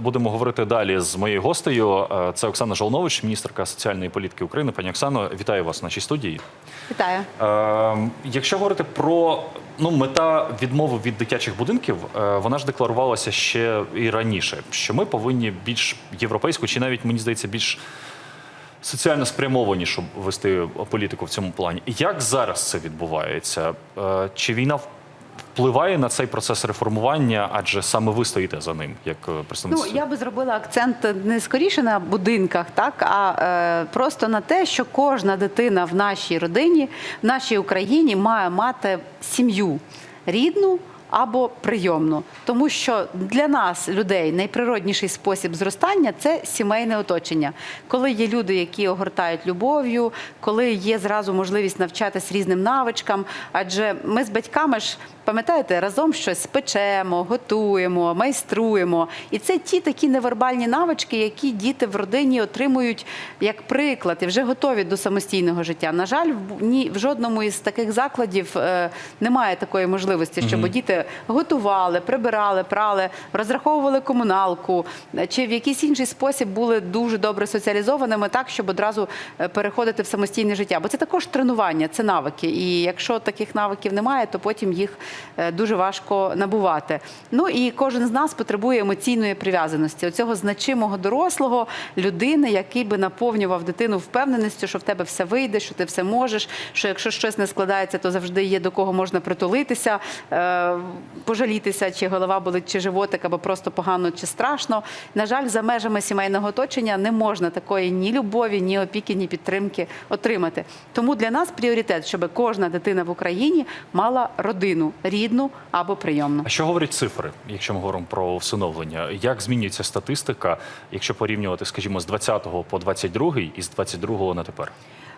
будемо говорити далі з моєю гостею. Е, Це Оксана Жолнович, міністерка соціальної політики України. Пані Оксано, вітаю вас в нашій студії. Вітаю. Е, Якщо говорити про ну мета відмови від дитячих будинків, е, вона ж декларувалася ще і раніше, що ми повинні більш європейську, чи навіть мені здається, більш соціально спрямованішу вести політику в цьому плані. Як зараз це відбувається? Е, Чи війна впливає на цей процес реформування? Адже саме ви стоїте за ним, як е, Ну я би зробила акцент не скоріше на будинках, так а е, просто на те, що кожна дитина в нашій родині, в нашій Україні має мати сім'ю рідну. Або прийомну, тому що для нас, людей, найприродніший спосіб зростання це сімейне оточення. Коли є люди, які огортають любов'ю, коли є зразу можливість навчатись різним навичкам. Адже ми з батьками ж пам'ятаєте, разом щось печемо, готуємо, майструємо. І це ті такі невербальні навички, які діти в родині отримують як приклад і вже готові до самостійного життя. На жаль, в ні в жодному із таких закладів е, немає такої можливості, щоб діти готували, прибирали, прали, розраховували комуналку е, чи в якийсь інший спосіб були дуже добре соціалізованими, так щоб одразу е, переходити в самостійне життя. Бо це також тренування, це навики. І якщо таких навиків немає, то потім їх дуже важко набувати. Ну і кожен з нас потребує емоційної прив'язаності, оцього значимого дорослого людини, який би наповнював дитину впевненістю, що в тебе все вийде, що ти все можеш. Що якщо щось не складається, то завжди є до кого можна притулитися, е, пожалітися, чи голова болить, чи животик, або просто погано, чи страшно. На жаль, за межами сімейного оточення не можна такої ні любові, ні опіки, ні підтримки отримати. Тому для нас пріоритет, щоб кожна дитина в Україні мала родину рідну або прийомну. А що говорять цифри, якщо ми говоримо про всиновлення? Як змінюється статистика, якщо порівнювати, скажімо, з 20 по 22 і з 22 на тепер?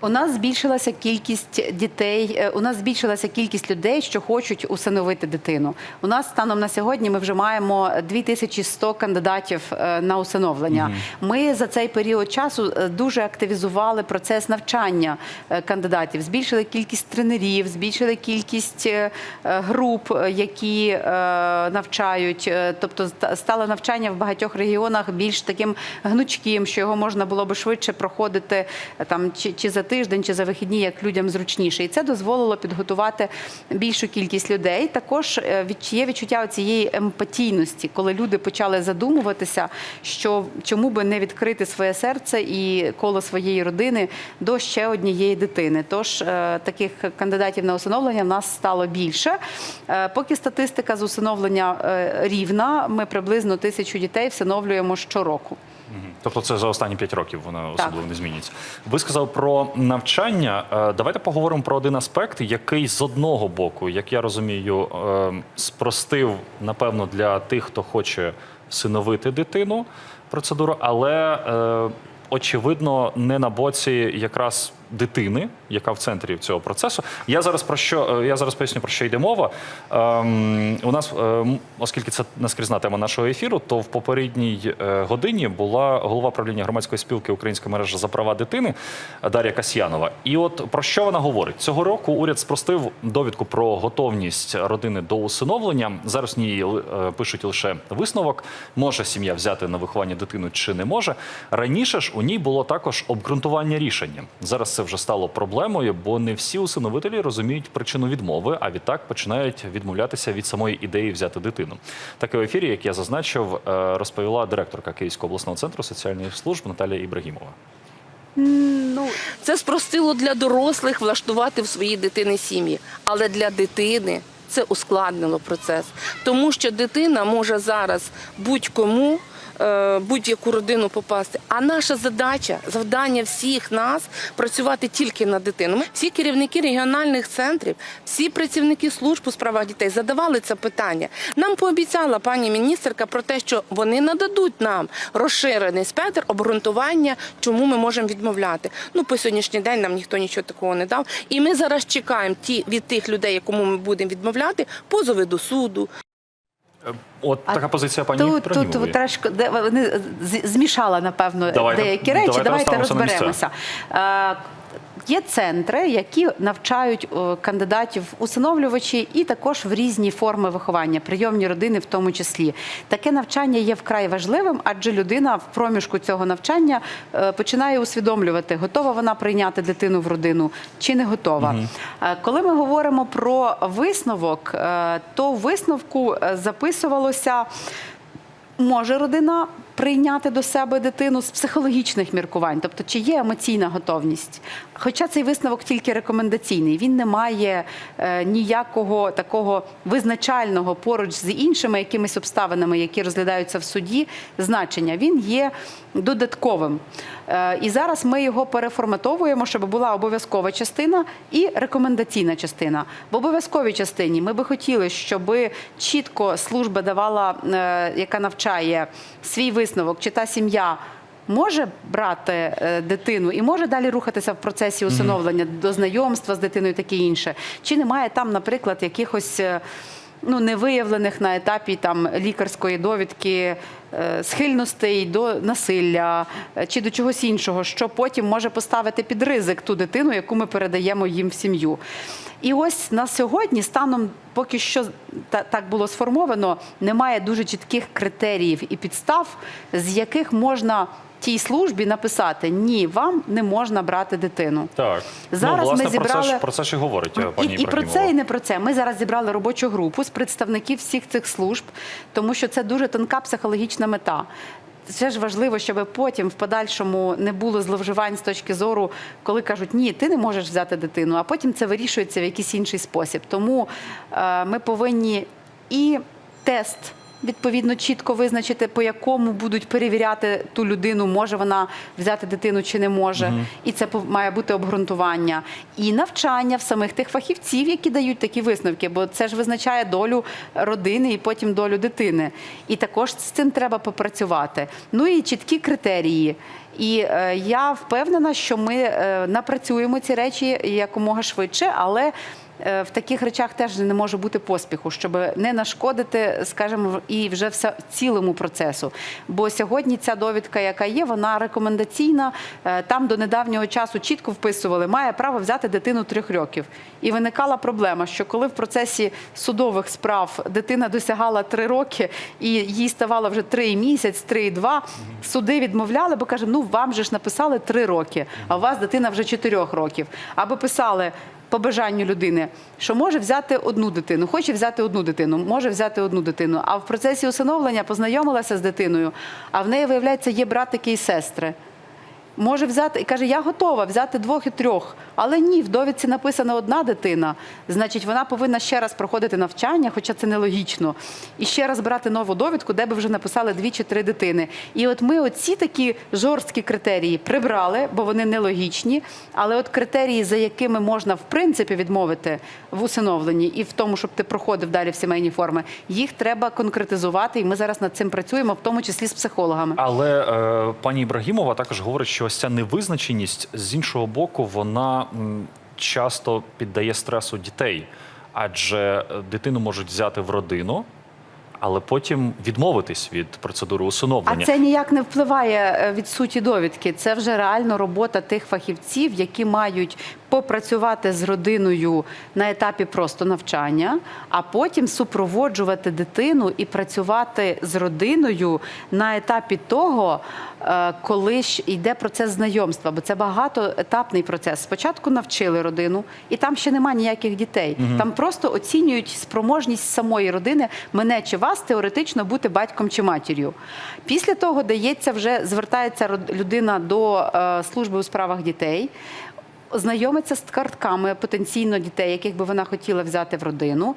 У нас збільшилася кількість дітей. е, У нас збільшилася кількість людей, що хочуть усиновити дитину. У нас станом на сьогодні ми вже маємо 2100 кандидатів е, на усиновлення. Ми за цей період часу е, дуже активізували процес навчання кандидатів, збільшили кількість тренерів, збільшили кількість груп, які навчають. Тобто ста- стало навчання в багатьох регіонах більш таким гнучким, що його можна було би швидше проходити там чи, чи за тиждень, чи за вихідні, як людям зручніше. І це дозволило підготувати більшу кількість людей. Також е, є відчуття цієї емпатійності, коли люди почали задумуватися, що чому би не відкрити своє серце і коло своєї родини до ще однієї дитини. Тож е, таких кандидатів на усиновлення в нас стало більше. Е, Поки статистика з усиновлення рівна, ми приблизно тисячу дітей всиновлюємо щороку. Тобто це за останні 5 років вона особливо не змінюється. Ви сказали про навчання. Е, Давайте поговоримо про один аспект, який з одного боку, як я розумію, е, спростив, напевно, для тих, хто хоче всиновити дитину процедуру, але е, очевидно не на боці якраз дитини, яка в центрі цього процесу. Я зараз про що е, я зараз поясню про що йде мова. Ем, у нас, ем, оскільки це наскрізна тема нашого ефіру, то в попередній е, годині була голова правління громадської спілки Українська мережа за права дитини Дар'я Касьянова. І от про що вона говорить цього року? Уряд спростив довідку про готовність родини до усиновлення. Зараз в е, пишуть лише висновок: може сім'я взяти на виховання дитину чи не може. Раніше ж у ній було також обґрунтування рішення. Зараз це вже стало проблемою, бо не всі усиновителі розуміють причину відмови, а відтак починають відмовлятися від самої ідеї взяти дитину. Таке в ефірі, як я зазначив, е, розповіла директорка Київського обласного центру соціальних служб Наталія Ібрагімова. Ну Це спростило для дорослих влаштувати в своїй дитини сім'ї, але для дитини це ускладнило процес, тому що дитина може зараз будь-кому. Е, Будь-яку родину попасти. А наша задача, завдання всіх нас працювати тільки на дитину. Всі керівники регіональних центрів, всі працівники служб у справах дітей задавали це питання. Нам пообіцяла пані міністерка про те, що вони нададуть нам розширений спектр обґрунтування, чому ми можемо відмовляти. Ну по сьогоднішній день нам ніхто нічого такого не дав. І ми зараз чекаємо ті від тих людей, якому ми будемо відмовляти, позови до суду. От А така позиція пані Тут, тут трошки де- вони змішала, напевно, Давайте- деякі речі. давайте Давайте розберемося. Є центри, які навчають е, кандидатів усиновлювачі і також в різні форми виховання, прийомні родини в тому числі. Таке навчання є вкрай важливим, адже людина в проміжку цього навчання е, починає усвідомлювати, готова вона прийняти дитину в родину чи не готова. Е, Коли ми говоримо про висновок, то в висновку записувалося. Може родина прийняти до себе дитину з психологічних міркувань, тобто чи є емоційна готовність. Хоча цей висновок тільки рекомендаційний, він не має е, ніякого такого визначального поруч з іншими якимись обставинами, які розглядаються в суді, значення. Він є додатковим. Е, і зараз ми його переформатовуємо, щоб була обов'язкова частина і рекомендаційна частина. В обов'язковій частині ми би хотіли, щоб чітко служба давала, е, яка навчає свій висновок, чи та сім'я. Може брати е, дитину і може далі рухатися в процесі усиновлення до знайомства з дитиною, таке інше. Чи немає там, наприклад, якихось е, ну, невиявлених на етапі там лікарської довідки е, схильностей до насилля чи до чогось іншого, що потім може поставити під ризик ту дитину, яку ми передаємо їм в сім'ю. І ось на сьогодні, станом поки що та- так було сформовано, немає дуже чітких критеріїв і підстав, з яких можна тій службі написати ні, вам не можна брати дитину. Так. Зараз ну, власне, ми про, це ж, про це ж і говорить пані І, і про це, і не про це. Ми зараз зібрали робочу групу з представників всіх цих служб, тому що це дуже тонка психологічна мета. Це ж важливо, щоб потім в подальшому не було зловживань з точки зору, коли кажуть, ні, ти не можеш взяти дитину, а потім це вирішується в якийсь інший спосіб. Тому е, ми повинні і тест. Відповідно, чітко визначити, по якому будуть перевіряти ту людину, може вона взяти дитину чи не може, і це має бути обґрунтування, і навчання в самих тих фахівців, які дають такі висновки, бо це ж визначає долю родини і потім долю дитини. І також з цим треба попрацювати. Ну і чіткі критерії. І е, я впевнена, що ми е, напрацюємо ці речі якомога швидше, але в таких речах теж не може бути поспіху, щоб не нашкодити, скажімо, і вже все цілому процесу. Бо сьогодні ця довідка, яка є, вона рекомендаційна. Е, Там до недавнього часу чітко вписували, має право взяти дитину трьох років. І виникала проблема, що коли в процесі судових справ дитина досягала три роки і їй ставало вже три місяць, три два, суди відмовляли, бо каже, ну вам же ж написали три роки, а у вас дитина вже чотирьох років. Або писали по бажанню людини, що може взяти одну дитину, хоче взяти одну дитину, може взяти одну дитину. А в процесі усиновлення познайомилася з дитиною, а в неї, виявляється, є братики і сестри. Може взяти і каже, я готова взяти двох і трьох, але ні, в довідці написана одна дитина. Значить, вона повинна ще раз проходити навчання, хоча це нелогічно, і ще раз брати нову довідку, де би вже написали дві чи три дитини. І от ми оці такі жорсткі критерії прибрали, бо вони нелогічні. Але от критерії, за якими можна в принципі відмовити в усиновленні і в тому, щоб ти проходив далі в сімейні форми, їх треба конкретизувати. І ми зараз над цим працюємо, в тому числі з психологами. Але е, пані Ібрагімова також говорить, що ось ця невизначеність з іншого боку, вона часто піддає стресу дітей, адже е, дитину можуть взяти в родину, але потім відмовитись від процедури усиновлення. А це ніяк не впливає е, від суті довідки. Це вже реально робота тих фахівців, які мають попрацювати з родиною на етапі просто навчання, а потім супроводжувати дитину і працювати з родиною на етапі того, е, коли ж йде процес знайомства, бо це багатоетапний процес. Спочатку навчили родину, і там ще немає ніяких дітей. Там просто оцінюють спроможність самої родини мене чи вас теоретично бути батьком чи матір'ю. Після того дається вже звертається людина до е, служби у справах дітей. Знайомиться з картками потенційно дітей, яких би вона хотіла взяти в родину.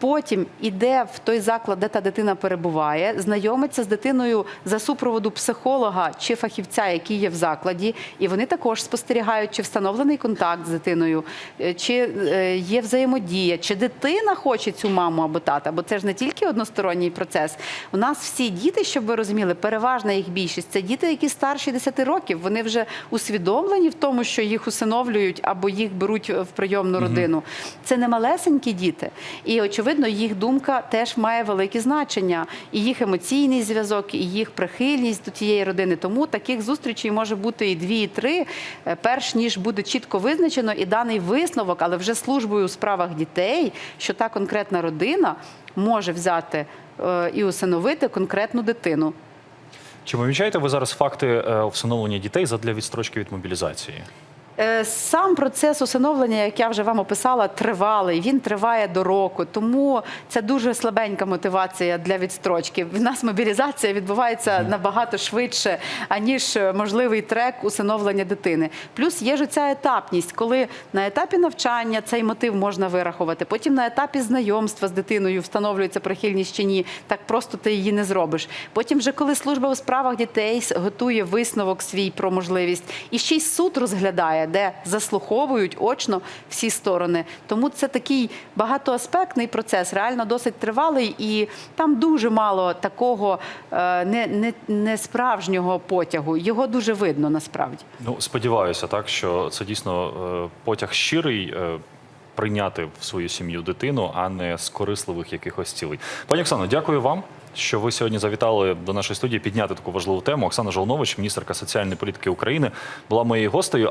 Потім іде в той заклад, де та дитина перебуває, знайомиться з дитиною за супроводу психолога чи фахівця, який є в закладі, і вони також спостерігають, чи встановлений контакт з дитиною, е, чи е, є взаємодія, чи дитина хоче цю маму або тата, бо це ж не тільки односторонній процес. У нас всі діти, щоб ви розуміли, переважна їх більшість це діти, які старші 10 років. Вони вже усвідомлені в тому, що їх усиновлюють або їх беруть в прийомну родину. Це не малесенькі діти. І очевидно, очевидно, їх думка теж має велике значення, і їх емоційний зв'язок, і їх прихильність до тієї родини. Тому таких зустрічей може бути і дві, і три, е, перш ніж буде чітко визначено і даний висновок, але вже службою у справах дітей, що та конкретна родина може взяти е, і усиновити конкретну дитину. Чи помічаєте ви зараз факти е, всиновлення дітей задля відстрочки від мобілізації? Е, Сам процес усиновлення, як я вже вам описала, тривалий. Він триває до року, тому це дуже слабенька мотивація для відстрочки. В нас мобілізація відбувається набагато швидше, аніж е, можливий трек усиновлення дитини. Плюс є ж ця етапність, коли на етапі навчання цей мотив можна вирахувати. Потім на етапі знайомства з дитиною встановлюється прихильність чи ні. Так просто ти її не зробиш. Потім, вже коли служба у справах дітей готує висновок свій про можливість, і ще й суд розглядає, де заслуховують очно всі сторони. Тому це такий багатоаспектний процес, реально досить тривалий, і там дуже мало такого е, не, не, не справжнього потягу. Його дуже видно насправді. Ну, сподіваюся, так що це дійсно е, потяг щирий. е, Прийняти в свою сім'ю дитину, а не з корисливих якихось цілей. Пані Оксано, дякую вам, що ви сьогодні завітали до нашої студії підняти таку важливу тему. Оксана Жолнович, міністерка соціальної політики України, була моєю гостею.